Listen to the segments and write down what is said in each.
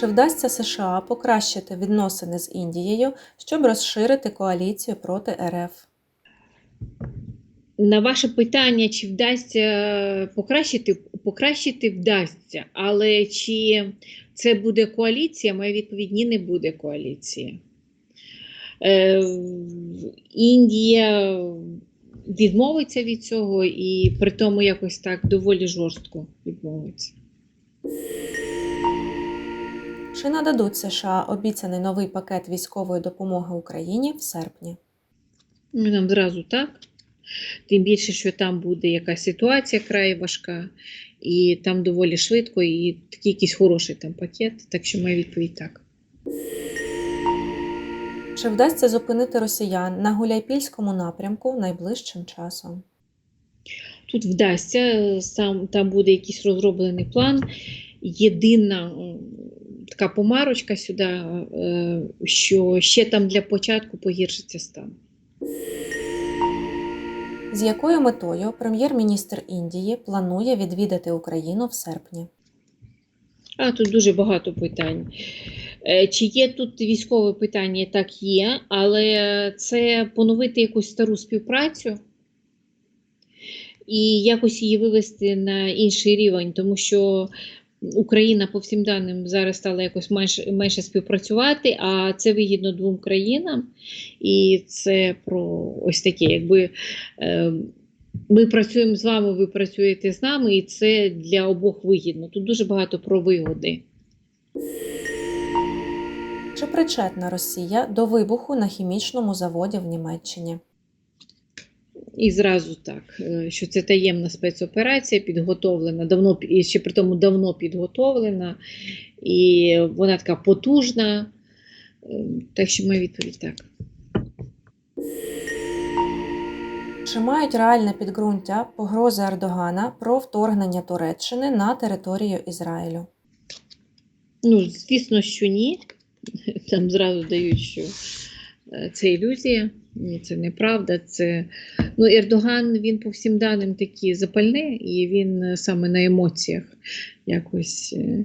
Чи вдасться США покращити відносини з Індією, щоб розширити коаліцію проти РФ? На ваше питання, чи вдасться покращити, покращити вдасться, але чи це буде коаліція? Моя відповідь ні, не буде коаліції. Е, Індія відмовиться від цього і при тому якось так доволі жорстко відмовиться. Чи нададуть США обіцяний новий пакет військової допомоги Україні в серпні? Ну, Нам зразу так. Тим більше, що там буде якась ситуація край важка, і там доволі швидко, і такий якийсь хороший там пакет. Так що моя відповідь так. Чи вдасться зупинити росіян на Гуляйпільському напрямку найближчим часом? Тут вдасться, сам, там буде якийсь розроблений план. Єдина така помарочка сюди, е, що ще там для початку погіршиться стан. З якою метою прем'єр-міністр Індії планує відвідати Україну в серпні? А тут дуже багато питань. Е, Чи є тут військове питання? Так є, але це поновити якусь стару співпрацю і якось її вивести на інший рівень, тому що Україна по всім даним зараз стала якось менше, менше співпрацювати, а це вигідно двом країнам. І це про ось таке, якби. Е, ми працюємо з вами, ви працюєте з нами, і це для обох вигідно. Тут дуже багато про вигоди. Чи причетна Росія до вибуху на хімічному заводі в Німеччині? І зразу так, е, що це таємна спецоперація, підготовлена, давно і ще при тому давно підготовлена, і вона така потужна. Е, Так що моя відповідь так. Чи мають реальне підґрунтя погрози Ердогана про вторгнення Туреччини на територію Ізраїлю? Ну, звісно, що ні. Там зразу дають, що е, це ілюзія. Ні, це неправда. Це... Ну, Ердоган він по всім даним такий запальний, і він е, саме на емоціях якось е,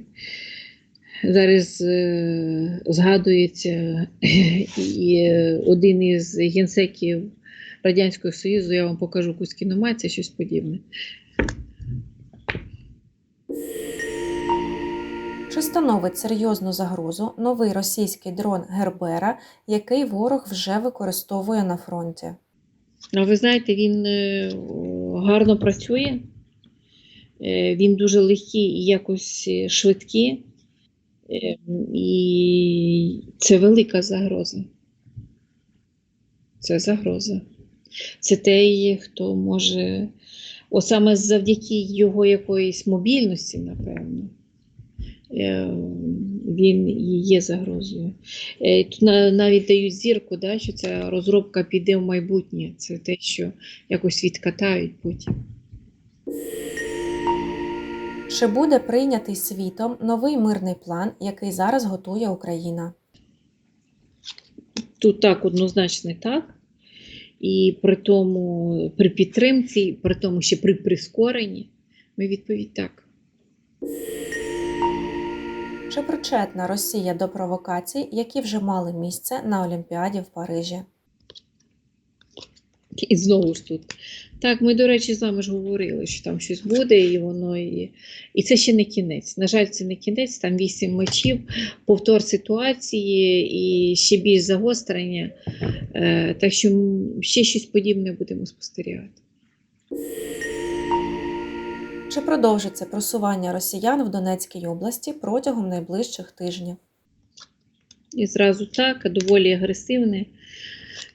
зараз е, згадується і один із генсеків Радянського Союзу, я вам покажу кусь кіномацію, щось подібне. Чи становить серйозну загрозу новий російський дрон Гербера, який ворог вже використовує на фронті? А ви знаєте, він е, гарно працює, е, він дуже легкий і якось е, швидкий, і це велика загроза. Це загроза. Це той, хто може, от саме завдяки його якоїсь мобільності, напевно, він і є загрозою. Е, Тут навіть дають зірку, да, що ця розробка піде в майбутнє. Це те, що якось відкатають потім. Чи буде прийнятий світом новий мирний план, який зараз готує Україна? Тут так однозначно так. І при тому, при підтримці, при тому ще при прискоренні, ми відповідь так. Чи причетна Росія до провокацій, які вже мали місце на Олімпіаді в Парижі? І знову ж тут. Так, ми, до речі, з вами ж говорили, що там щось буде, і воно і. І це ще не кінець. На жаль, це не кінець, там вісім мечів, повтор ситуації і ще більш загострення. Е, так що ще щось подібне будемо спостерігати. Чи продовжиться просування росіян в Донецькій області протягом найближчих тижнів? І зразу так, доволі агресивне.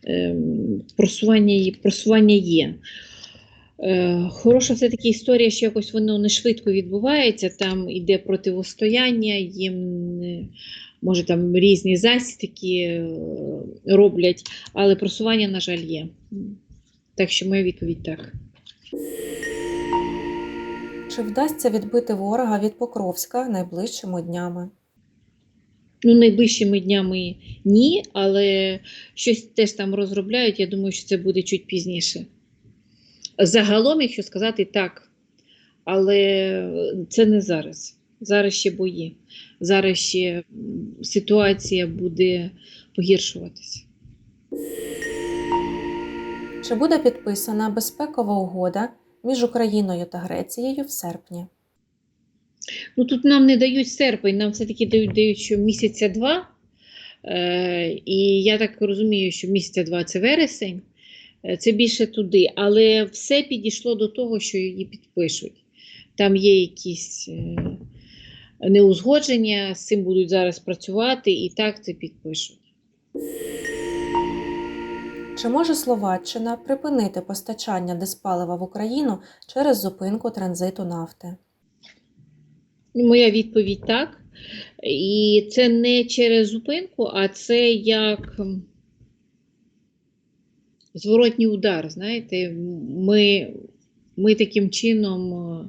Ем, Просування, просування є. Е, Хороша все-таки історія, що якось воно не швидко відбувається, там іде противостояння, їм е, може там різні засідки е, роблять, але просування, на жаль, є. Так що моя відповідь так. Чи вдасться відбити ворога від Покровська найближчими днями? Ну, найближчими днями ні, але щось теж там розробляють. Я думаю, що це буде чуть пізніше. Загалом, якщо сказати так, але це не зараз. Зараз ще бої. Зараз ще ситуація буде погіршуватися. Чи буде підписана безпекова угода між Україною та Грецією в серпні? Ну тут нам не дають серпень, нам все-таки дають, дають що місяця два. Е, і я так розумію, що місяця два це вересень, е, це більше туди. Але все підійшло до того, що її підпишуть. Там є якісь е, неузгодження, з цим будуть зараз працювати, і так це підпишуть. Чи може Словаччина припинити постачання диспалива в Україну через зупинку транзиту нафти? Моя відповідь так. І це не через зупинку, а це як зворотній удар. Знаєте, ми, ми таким чином е,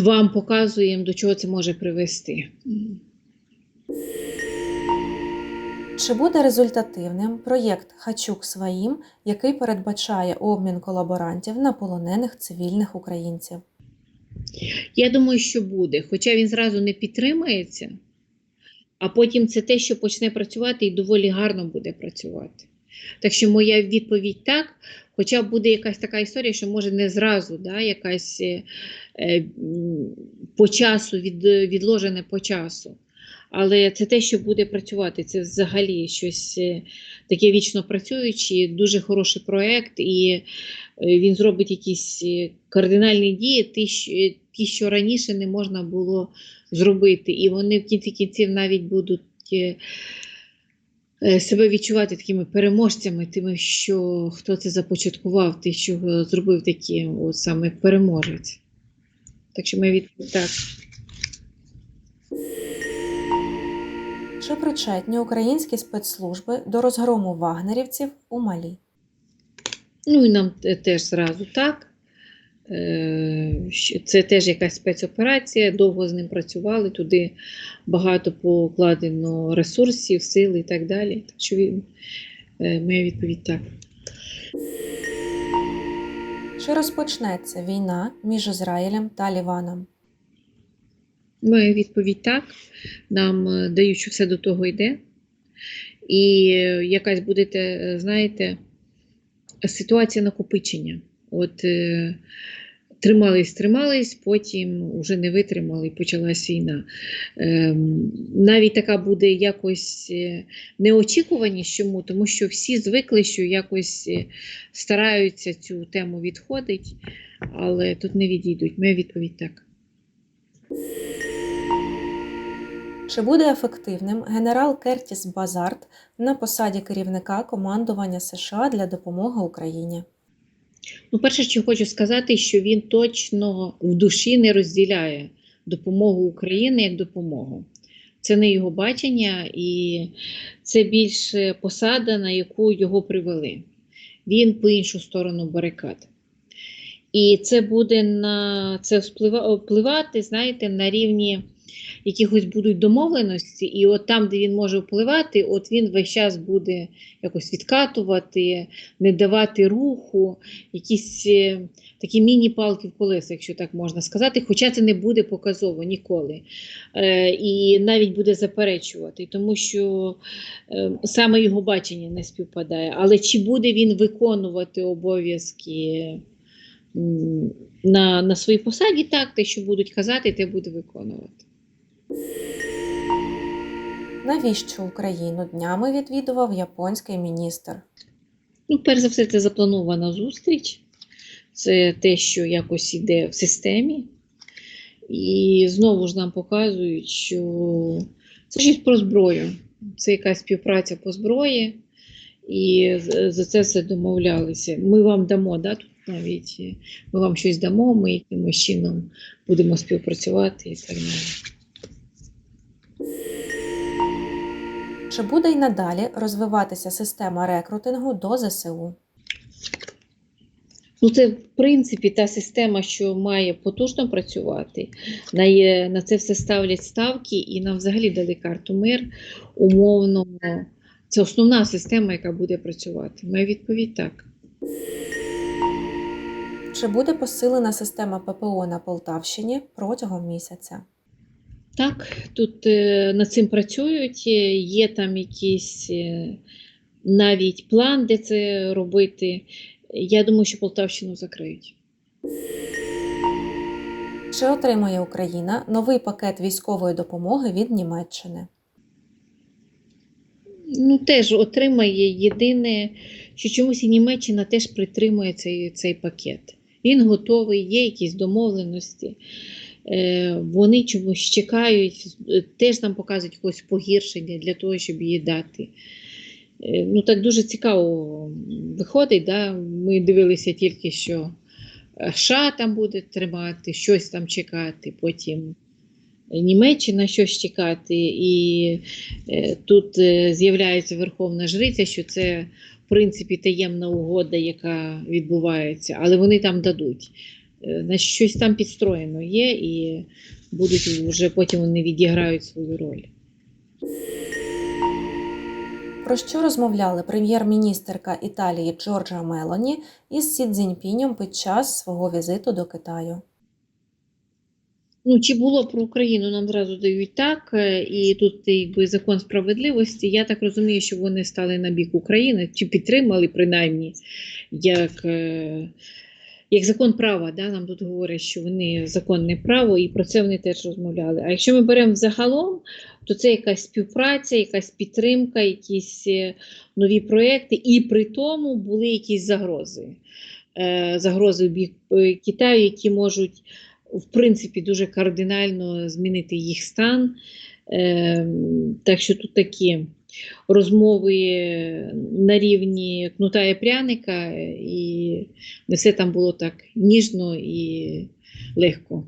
вам показуємо, до чого це може привести. Чи буде результативним проєкт Хачук своїм, який передбачає обмін колаборантів на полонених цивільних українців? Я думаю, що буде, хоча він зразу не підтримається, а потім це те, що почне працювати і доволі гарно буде працювати. Так що моя відповідь так, хоча буде якась така історія, що може не зразу, да, якась е, по часу, від, відложене по часу. Але це те, що буде працювати. Це взагалі щось е, таке вічно працююче, дуже хороший проєкт, і е, він зробить якісь е, кардинальні дії, ті, що, раніше не можна було зробити. І вони в кінці кінців навіть будуть себе відчувати такими переможцями, тими, що хто це започаткував, ти, що зробив таким от саме переможець. Так що ми відповідь так. Чи причетні українські спецслужби до розгрому вагнерівців у Малі? Ну і нам теж зразу так. Е, Це теж якась спецоперація, довго з ним працювали, туди багато покладено ресурсів, сил і так далі. Так що він- е, моя відповідь так. Чи розпочнеться війна між Ізраїлем та Ліваном? Моя відповідь так. Нам е, дають, що все до того йде. І е, якась буде, знаєте, ситуація накопичення. От е, тримались, тримались, потім вже не витримали почалась війна. Ем, навіть така буде якось е, неочікуваність чому, тому що всі звикли, що якось е, стараються цю тему відходити, але тут не відійдуть. Моя відповідь так. Чи буде ефективним генерал Кертіс Базарт на посаді керівника командування США для допомоги Україні? Ну, перше, що хочу сказати, що він точно в душі не розділяє допомогу України як допомогу. Це не його бачення, і це більше посада, на яку його привели. Він по іншу сторону барикад. І це буде на це впливати, знаєте, на рівні якихось будуть домовленості, і от там, де він може впливати, от він весь час буде якось відкатувати, не давати руху, якісь е, такі міні-палки в колеса, якщо так можна сказати, хоча це не буде показово ніколи. Е, і навіть буде заперечувати, тому що е, саме його бачення не співпадає. Але чи буде він виконувати обов'язки на, на своїй посаді, так, те, що будуть казати, те буде виконувати. Навіщо Україну днями відвідував японський міністр? Ну, перш за все, це запланована зустріч. Це те, що якось іде в системі. І знову ж нам показують, що це щось про зброю. Це якась співпраця по зброї. І за це все домовлялися. Ми вам дамо, да, тут навіть е, ми вам щось дамо, ми якимось чином будемо співпрацювати і так далі. Чи буде й надалі розвиватися система рекрутингу до ЗСУ? Ну, це, в принципі, та система, що має потужно працювати. На, є- на це все ставлять ставки, і нам взагалі дали карту мир. Умовно, це основна система, яка буде працювати. Моя відповідь так. Чи буде посилена система ППО на Полтавщині протягом місяця? Так, тут е, над цим працюють, е, є там якийсь е, навіть план, де це робити. Я думаю, що Полтавщину закриють. Чи отримає Україна новий пакет військової допомоги від Німеччини? Ну, теж отримає єдине, що чомусь і Німеччина теж притримує цей, цей пакет. Він готовий, є якісь домовленості. Е, вони чомусь чекають, е, теж нам показують якось погіршення для того, щоб її дати. Е, ну, так дуже цікаво виходить. Да? Ми дивилися тільки, що США там буде тримати, щось там чекати, потім Німеччина щось чекати. І тут з'являється Верховна Жриця, що це в принципі таємна угода, яка відбувається, але вони там дадуть. Е, Значить, щось там підстроєно є, і будуть вже потім вони відіграють свою роль. Про що розмовляли прем'єр-міністерка Італії Джорджа Мелоні із Сі Цзіньпінем під час свого візиту до Китаю? Ну, чи було про Україну, нам зразу дають так, е, і тут якби закон справедливості. Я так розумію, що вони стали на бік України, чи підтримали принаймні як, е, як закон права. Да? Нам тут говорять, що вони законне право, і про це вони теж розмовляли. А якщо ми беремо взагалом, то це якась співпраця, якась підтримка, якісь е, нові проекти, і при тому були якісь загрози. Е, Загрози в бік е, Китаю, які можуть в принципі дуже кардинально змінити їх стан. Е, так що тут такі розмови на рівні кнута і пряника, і не все там було так ніжно і легко.